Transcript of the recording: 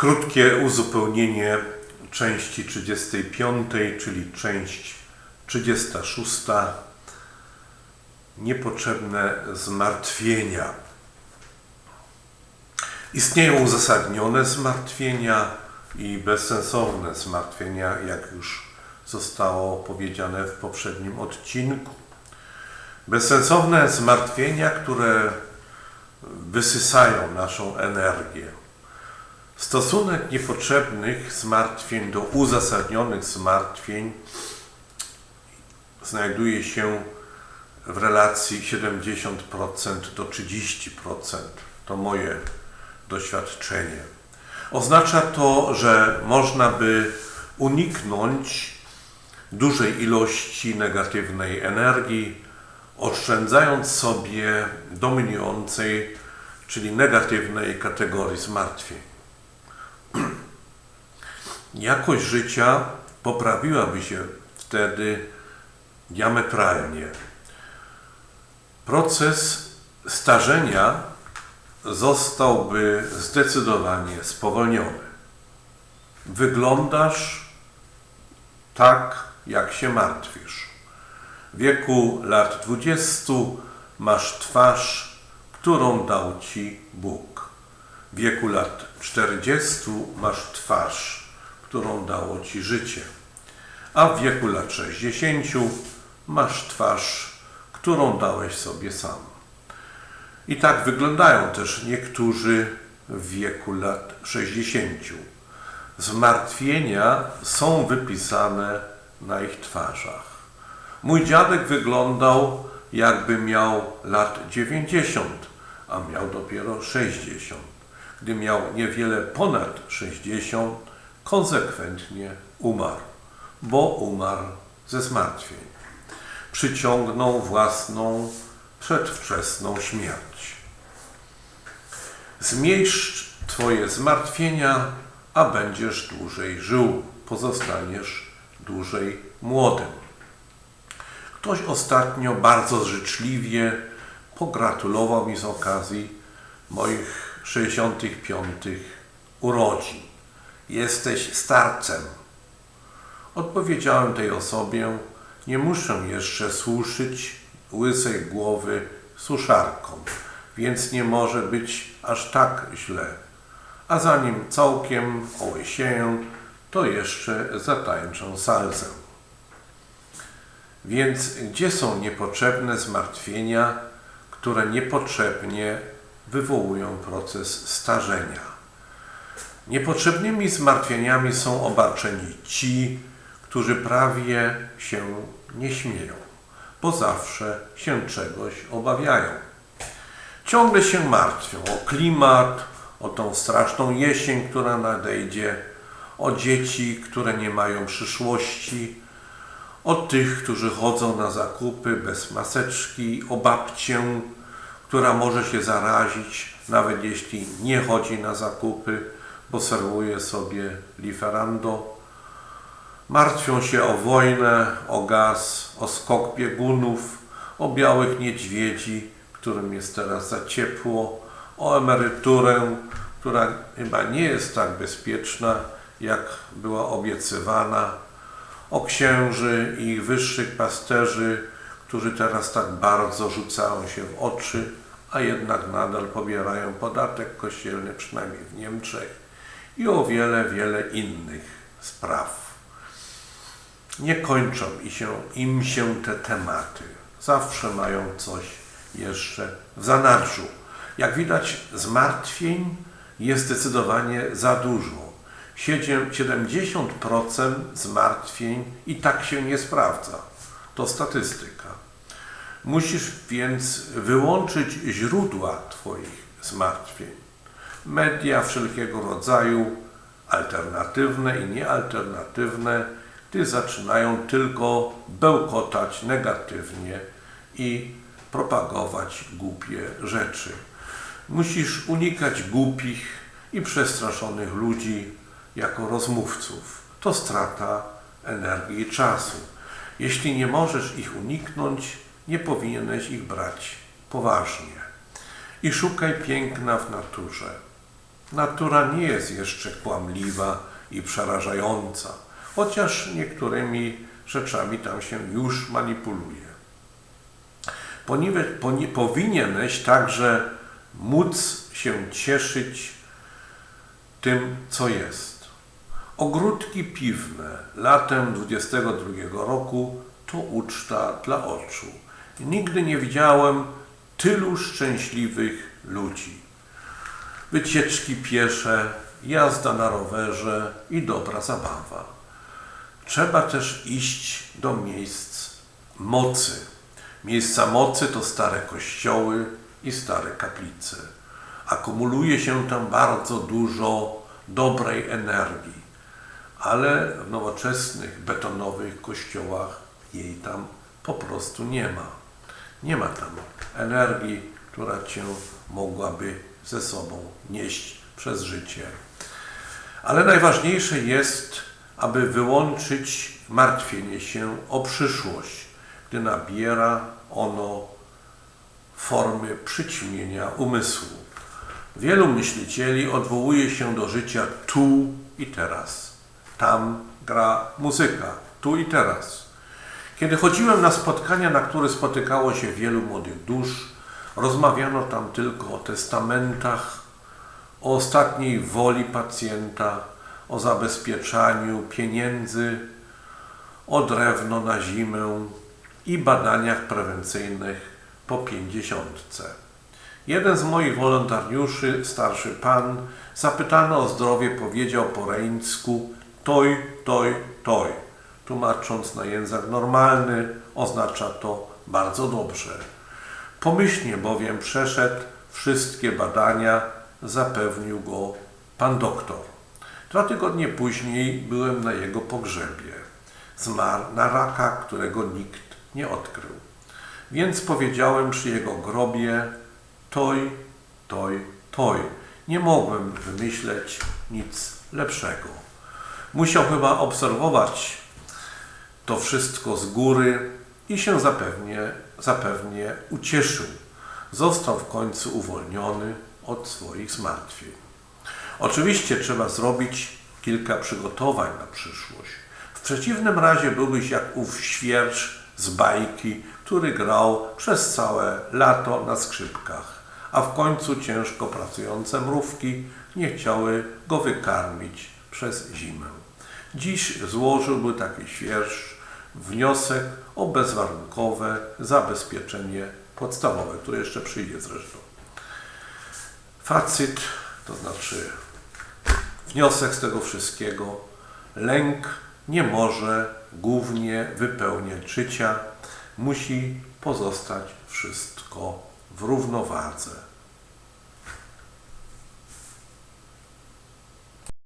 Krótkie uzupełnienie części 35, czyli część 36. Niepotrzebne zmartwienia. Istnieją uzasadnione zmartwienia i bezsensowne zmartwienia, jak już zostało powiedziane w poprzednim odcinku. Bezsensowne zmartwienia, które wysysają naszą energię. Stosunek niepotrzebnych zmartwień do uzasadnionych zmartwień znajduje się w relacji 70% do 30%. To moje doświadczenie. Oznacza to, że można by uniknąć dużej ilości negatywnej energii, oszczędzając sobie dominującej, czyli negatywnej kategorii zmartwień. Jakość życia poprawiłaby się wtedy diametralnie. Proces starzenia zostałby zdecydowanie spowolniony. Wyglądasz tak, jak się martwisz. W wieku lat 20 masz twarz, którą dał ci Bóg. W wieku lat 40 masz twarz, którą dało ci życie. A w wieku lat 60 masz twarz, którą dałeś sobie sam. I tak wyglądają też niektórzy w wieku lat 60. Zmartwienia są wypisane na ich twarzach. Mój dziadek wyglądał jakby miał lat 90, a miał dopiero 60. Gdy miał niewiele ponad 60, konsekwentnie umarł, bo umarł ze zmartwień. Przyciągnął własną przedwczesną śmierć. Zmniejsz Twoje zmartwienia, a będziesz dłużej żył, pozostaniesz dłużej młodym. Ktoś ostatnio bardzo życzliwie pogratulował mi z okazji moich 65 urodzin. Jesteś starcem. Odpowiedziałem tej osobie, nie muszę jeszcze suszyć łysej głowy suszarką, więc nie może być aż tak źle. A zanim całkiem ołysieję, to jeszcze zatańczę salzę. Więc gdzie są niepotrzebne zmartwienia, które niepotrzebnie wywołują proces starzenia? Niepotrzebnymi zmartwieniami są obarczeni ci, którzy prawie się nie śmieją, bo zawsze się czegoś obawiają. Ciągle się martwią o klimat, o tą straszną jesień, która nadejdzie, o dzieci, które nie mają przyszłości, o tych, którzy chodzą na zakupy bez maseczki, o babcię, która może się zarazić, nawet jeśli nie chodzi na zakupy, bo serwuje sobie liferando. Martwią się o wojnę, o gaz, o skok biegunów, o białych niedźwiedzi, którym jest teraz za ciepło, o emeryturę, która chyba nie jest tak bezpieczna, jak była obiecywana, o księży i ich wyższych pasterzy, którzy teraz tak bardzo rzucają się w oczy, a jednak nadal pobierają podatek kościelny, przynajmniej w Niemczech, i o wiele, wiele innych spraw. Nie kończą i się, im się te tematy. Zawsze mają coś jeszcze w zanadrzu. Jak widać, zmartwień jest zdecydowanie za dużo. 70% zmartwień i tak się nie sprawdza. To statystyka. Musisz więc wyłączyć źródła Twoich zmartwień. Media wszelkiego rodzaju, alternatywne i niealternatywne, gdy zaczynają tylko bełkotać negatywnie i propagować głupie rzeczy. Musisz unikać głupich i przestraszonych ludzi jako rozmówców. To strata energii i czasu. Jeśli nie możesz ich uniknąć, nie powinieneś ich brać poważnie. I szukaj piękna w naturze. Natura nie jest jeszcze kłamliwa i przerażająca, chociaż niektórymi rzeczami tam się już manipuluje. Poniwe- poni- Powinieneś także móc się cieszyć tym, co jest. Ogródki piwne latem 22 roku to uczta dla oczu. Nigdy nie widziałem tylu szczęśliwych ludzi. Wycieczki piesze, jazda na rowerze i dobra zabawa. Trzeba też iść do miejsc mocy. Miejsca mocy to stare kościoły i stare kaplice. Akumuluje się tam bardzo dużo dobrej energii, ale w nowoczesnych betonowych kościołach jej tam po prostu nie ma. Nie ma tam energii, która cię mogłaby ze sobą nieść przez życie. Ale najważniejsze jest, aby wyłączyć martwienie się o przyszłość, gdy nabiera ono formy przyćmienia umysłu. Wielu myślicieli odwołuje się do życia tu i teraz. Tam gra muzyka, tu i teraz. Kiedy chodziłem na spotkania, na które spotykało się wielu młodych dusz, rozmawiano tam tylko o testamentach, o ostatniej woli pacjenta, o zabezpieczaniu pieniędzy, o drewno na zimę i badaniach prewencyjnych po pięćdziesiątce. Jeden z moich wolontariuszy, starszy pan, zapytany o zdrowie, powiedział po reńsku toj, toj, toj. Tłumacząc na język normalny, oznacza to bardzo dobrze. Pomyślnie bowiem przeszedł wszystkie badania, zapewnił go pan doktor. Dwa tygodnie później byłem na jego pogrzebie. Zmarł na raka, którego nikt nie odkrył. Więc powiedziałem przy jego grobie toj, toj, toj. Nie mogłem wymyśleć nic lepszego. Musiał chyba obserwować to wszystko z góry i się zapewnie, zapewnie ucieszył. Został w końcu uwolniony od swoich zmartwień. Oczywiście trzeba zrobić kilka przygotowań na przyszłość. W przeciwnym razie byłbyś jak ów świercz z bajki, który grał przez całe lato na skrzypkach, a w końcu ciężko pracujące mrówki nie chciały go wykarmić przez zimę. Dziś złożyłby taki świerszcz wniosek o bezwarunkowe zabezpieczenie podstawowe, które jeszcze przyjdzie zresztą. Facit, to znaczy wniosek z tego wszystkiego, lęk nie może głównie wypełniać życia, musi pozostać wszystko w równowadze.